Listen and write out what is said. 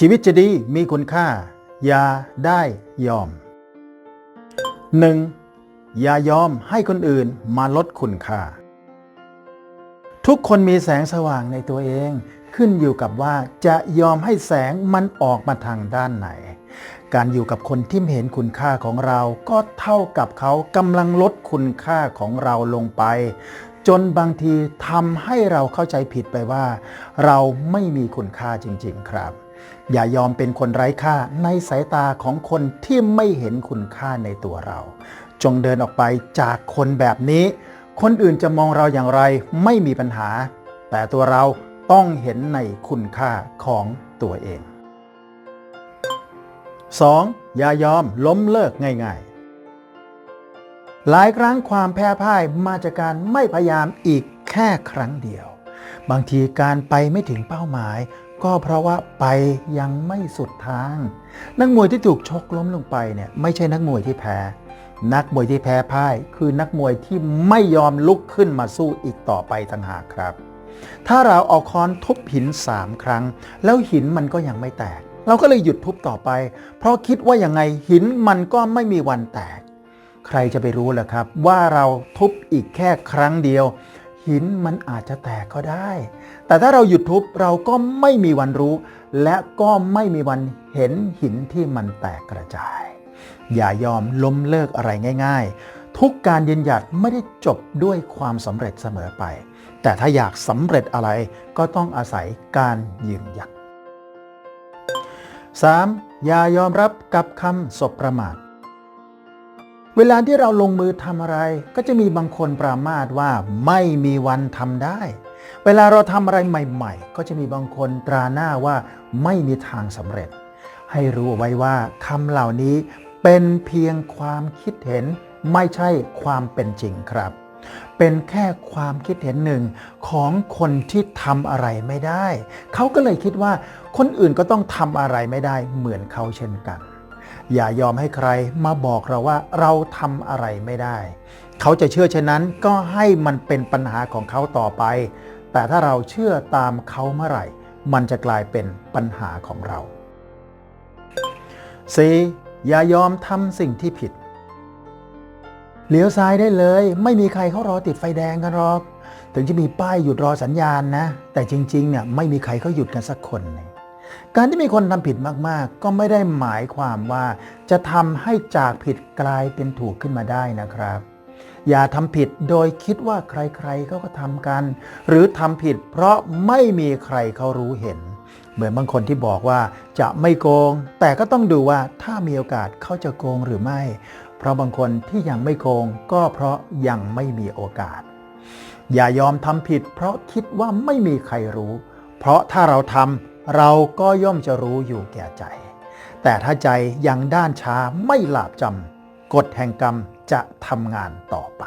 ชีวิตจะดีมีคุณค่า อย่าได้ยอม 1. อย่ายอมให้คนอื่นมาลดคุณค่า ทุกคนมีแสงสว่างในตัวเอง ขึ้นอยู่กับว่าจะยอมให้แสงมันออกมาทางด้านไหน การอยู่กับคนที่ไม่เห็นคุณค่าของเราก็เท่ากับเขากำลังลดคุณค่าของเราลงไป จนบางทีทำให้เราเข้าใจผิดไปว่า เราไม่มีคุณค่าจริง ๆ ครับ อย่ายอมเป็นคนไร้ค่าในสายตาของคนที่ไม่เห็นคุณค่าในตัวเรา จงเดินออกไปจากคนแบบนี้ คนอื่นจะมองเราอย่างไรไม่มีปัญหา แต่ตัวเราต้องเห็นในคุณค่าของตัวเอง 2. อย่ายอมล้มเลิกง่ายๆ หลายครั้งความแพ้พ่ายมาจากการไม่พยายามอีกแค่ครั้งเดียว บางทีการไปไม่ถึงเป้าหมาย ก็เพราะว่าไปยังไม่สุดทาง นักมวยที่ถูกชกล้มลงไปเนี่ยไม่ใช่นักมวยที่แพ้ นักมวยที่แพ้พ่าย คือนักมวยที่ไม่ยอมลุกขึ้นมาสู้อีกต่อไปต่างหากครับ ถ้าเราเอาค้อนทุบหินสามครั้ง แล้วหินมันก็ยังไม่แตก เราก็เลยหยุดทุบต่อไป เพราะคิดว่ายังไงหินมันก็ไม่มีวันแตก ใครจะไปรู้ล่ะครับ ว่าเราทุบอีกแค่ครั้งเดียว หินมันอาจจะแตกก็ได้ แต่ถ้าเราหยุดทุบเราก็ไม่มีวันรู้ และก็ไม่มีวันเห็นหินที่มันแตกกระจาย อย่ายอมล้มเลิกอะไรง่าย ๆ ทุกการยืนหยัดไม่ได้จบด้วยความสำเร็จเสมอไป แต่ถ้าอยากสำเร็จอะไรก็ต้องอาศัยการยืนหยัด 3. อย่ายอมรับกับคำสบประมาท เวลาที่เราลงมือทำอะไร ก็จะมีบางคนปรามาสว่าไม่มีวันทำได้ เวลาเราทำอะไรใหม่ ๆ ก็จะมีบางคนตราหน้าว่าไม่มีทางสำเร็จ ให้รู้ไว้ว่าคำเหล่านี้เป็นเพียงความคิดเห็นไม่ใช่ความเป็นจริงครับ เป็นแค่ความคิดเห็นหนึ่งของคนที่ทำอะไรไม่ได้ เขาก็เลยคิดว่าคนอื่นก็ต้องทำอะไรไม่ได้เหมือนเขาเช่นกัน อย่ายอมให้ใครมาบอกเราว่าเราทำอะไรไม่ได้ เขาจะเชื่อเช่นนั้นก็ให้มันเป็นปัญหาของเขาต่อไป แต่ถ้าเราเชื่อตามเขาเมื่อไหร่ มันจะกลายเป็นปัญหาของเรา 4. อย่ายอมทำสิ่งที่ผิดเลี้ยวซ้ายได้เลย ไม่มีใครเขารอติดไฟแดงกันหรอก ถึงจะมีป้ายหยุดรอสัญญาณนะ แต่จริงๆเนี่ยไม่มีใครเขาหยุดกันสักคนหนึ่ง การที่มีคนทำผิดมากๆ ก็ไม่ได้หมายความว่า จะทำให้จากผิดกลายเป็นถูกขึ้นมาได้นะครับ อย่าทำผิดโดยคิดว่าใครๆเขาก็ทำกัน หรือทำผิดเพราะไม่มีใครเขารู้เห็น เหมือนบางคนที่บอกว่าจะไม่โกง แต่ก็ต้องดูว่าถ้ามีโอกาสเขาจะโกงหรือไม่ เพราะบางคนที่ยังไม่โกง ก็เพราะยังไม่มีโอกาส อย่ายอมทำผิด เพราะคิดว่าไม่มีใครรู้ เพราะถ้าเราทำ เราก็ย่อมจะรู้อยู่แก่ใจ แต่ถ้าใจยังด้านช้าไม่หลาบจำกฎแห่งกรรมจะทำงานต่อไป